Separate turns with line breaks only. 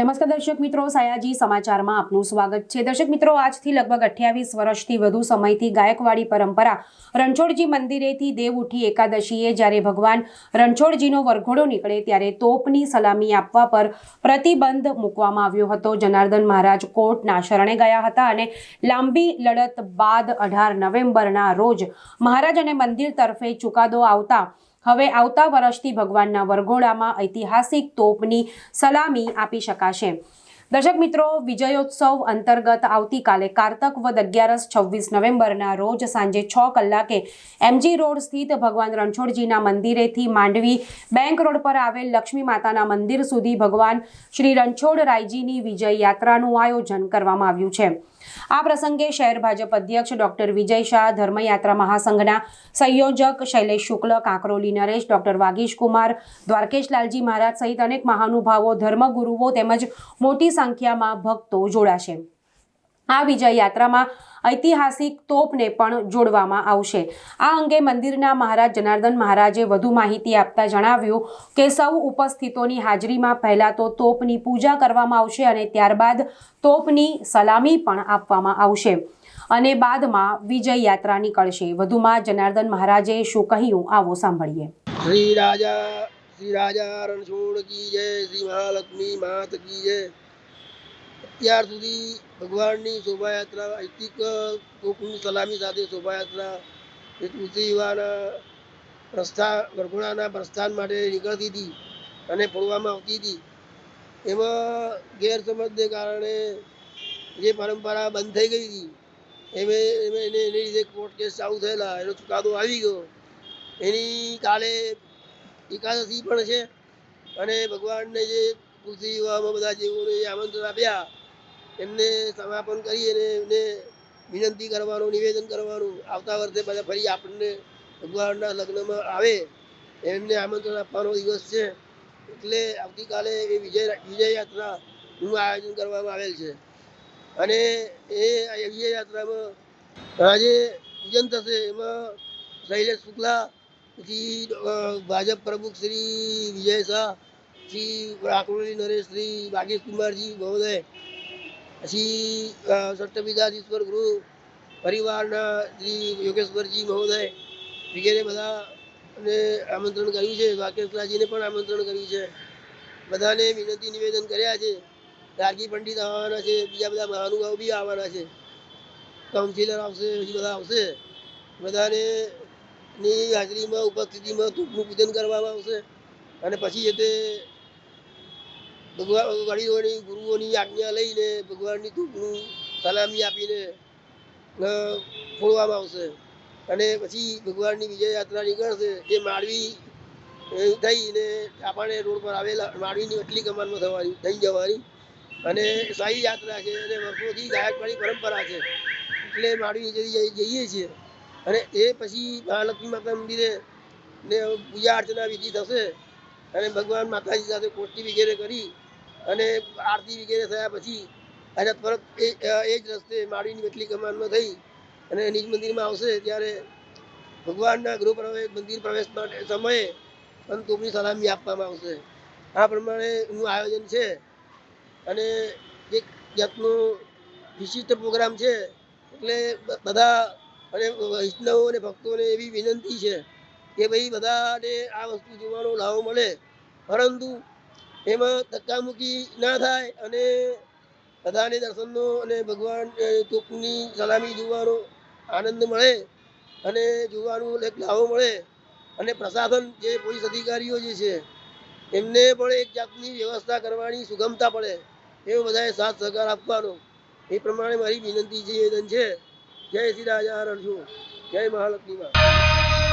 નમસ્કાર દર્શક મિત્રો, સયાજી સમાચારમાં આપનું સ્વાગત છે. દર્શક મિત્રો, આજથી લગભગ અઠ્યાવીસ વર્ષથી વધુ સમયથી ગાયકવાડી પરંપરા રણછોડજી મંદિરેથી દેવ ઉઠી એકાદશીએ જ્યારે ભગવાન રણછોડજીનો વરઘોડો નીકળે ત્યારે તોપની સલામી આપવા પર પ્રતિબંધ મૂકવામાં આવ્યો હતો. જનાર્દન મહારાજ કોર્ટના શરણે ગયા હતા અને લાંબી લડત બાદ અઢાર નવેમ્બરના રોજ મહારાજ અને મંદિર તરફે ચુકાદો આવતા હવે આવતા વર્ષથી ભગવાનના વરઘોડામાં ઐતિહાસિક તોપની સલામી આપી શકાશે. દર્શક મિત્રો, વિજયોત્સવ અંતર્ગત આવતીકાલે કારતક વદ અગિયારસ છવ્વીસ નવેમ્બરના રોજ સાંજે છ કલાકે એમજી રોડ સ્થિત ભગવાન રણછોડજીના મંદિરેથી માંડવી બેંક રોડ પર આવેલ લક્ષ્મી માતાના મંદિર સુધી ભગવાન શ્રી રણછોડ રાયજીની વિજય યાત્રાનું આયોજન કરવામાં આવ્યું છે. આ પ્રસંગે શહેર ભાજપ અધ્યક્ષ ડોક્ટર વિજય શાહ, ધર્મયાત્રા મહાસંઘના સંયોજક શૈલેષ શુક્લ, કાંકરોલી નરેશ, ડોક્ટર વાગીશ કુમાર, દ્વારકેશ લાલજી મહારાજ સહિત અનેક મહાનુભાવો, ધર્મગુરુઓ તેમજ મોટી સંખ્યામાં ભક્તો જોડાશે. આ વિજય યાત્રામાં ઐતિહાસિક તોપને પણ જોડવામાં આવશે. આ અંગે મંદિરના મહારાજ જનાર્દન મહારાજે વધુ માહિતી આપતા જણાવ્યું કે સૌ ઉપસ્થિતોની હાજરીમાં પહેલાં તો તોપની પૂજા કરવામાં આવશે અને ત્યારબાદ તોપની સલામી પણ આપવામાં આવશે. અને બાદમાં વિજય યાત્રા નીકળશે. વધુમાં જનાર્દન મહારાજે શું કહ્યું? આવો સાંભળીએ.
શ્રી રાજા શ્રી રાજા રણછોડ કી જય, શ્રી મહાલક્ષ્મી માત કી જય. અત્યાર સુધી ભગવાનની શોભાયાત્રા, ઐતિક કોકની સલામી સાથે શોભાયાત્રા એ તુલસી પ્રસ્થા વરઘોડાના પ્રસ્થાન માટે નીકળતી હતી અને ફોડવામાં આવતી હતી. એમાં ગેરસમજને કારણે જે પરંપરા બંધ થઈ ગઈ હતી, એમે એમે, એને, એની લીધે કોર્ટ કેસ ચાલુ થયેલા, એનો ચુકાદો આવી ગયો. એની કાલે એકાદશી પણ છે અને ભગવાનને જે તુલસી બધા જેઓને આમંત્રણ આપ્યા. એમને સમાપન કરી અને એમને વિનંતી કરવાનું, નિવેદન કરવાનું. આવતા વર્ષે પાછા ફરી આપણને ભગવાનના લગ્નમાં આવે. એમને આમંત્રણ આપવાનો દિવસ છે. એટલે આવતીકાલે એ વિજય વિજય યાત્રાનું આયોજન કરવામાં આવેલ છે. અને એ વિજય યાત્રામાં આજે પૂજન થશે. એમાં શૈલેષ શુક્લા, પછી ભાજપ પ્રમુખ શ્રી વિજય શાહ શ્રી રાકુળી નરેશ શ્રી વાગીશ કુમારજી મહોદય. પછી અ, સટ્ટપિતાધીશ્વર ગૃહ પરિવારના શ્રી યોગેશ્વરજી મહોદય. વગેરે બધા ને આમંત્રણ કર્યું છે. વાકેશલાજીને પણ આમંત્રણ કર્યું છે. બધાને વિનંતી નિવેદન કર્યા છે. રાજકી પંડિત આવવાના છે. બીજા બધા મહાનુભાવ બી આવવાના છે. કાઉન્સિલર આવશે હજી બધા આવશે. બધાને ની હાજરીમાં ઉપસ્થિતિમાં ધૂપનું પૂજન કરવામાં આવશે. અને પછી એ તે ભગવાન વડીલોની, ગુરુઓની આજ્ઞા લઈને ભગવાનની ધૂપનું સલામી આપીને ફોડવામાં આવશે. અને પછી ભગવાનની વિજય યાત્રા નીકળશે. એ માળવી થઈને આપણને રોડ પર આવેલા, માળવીની એટલી કમાનમાં થવાની, થઈ જવાની. અને સાઈ યાત્રા છે અને વર્ષોથી ગાયકવાડી પરંપરા છે. એટલે માળવી જઈ, જઈએ છીએ. અને એ પછી મહાલક્ષ્મી માતા મંદિરે ને પૂજા અર્ચના વિધિ થશે. અને ભગવાન માતાજી સાથે કોટી વગેરે કરી અને આરતી વગેરે થયા પછી આજે પરત એ જ રસ્તે માળીની વેટલી કમાનમાં થઈ અને નિજ મંદિરમાં આવશે ત્યારે ભગવાનના ગૃહ પ્રવેશ મંદિર પ્રવેશ માટે સમયે સંતોની સલામી આપવામાં આવશે. આ પ્રમાણેનું આયોજન છે અને એક જાતનો વિશિષ્ટ પ્રોગ્રામ છે એટલે બધા અને વૈષ્ણવો અને ભક્તોને એવી વિનંતી છે કે ભાઈ બધાને આ વસ્તુ જોવાનો લાવો મળે. પરંતુ એમાં ધક્કામુક્કી ના થાય અને બધાને દર્શનનો અને ભગવાન તોપની સલામી જોવાનો આનંદ મળે અને જોવાનું એક લાવો મળે અને પ્રશાસન જે પોલીસ અધિકારીઓ જે છે, એમને પણ એક જાતની વ્યવસ્થા કરવાની સુગમતા પડે એવો બધાએ સાથ સહકાર આપવાનો. એ પ્રમાણે મારી વિનંતી છે નિવેદન છે. જય શ્રી રાજા રણછોડ જય મહાલક્ષ્મી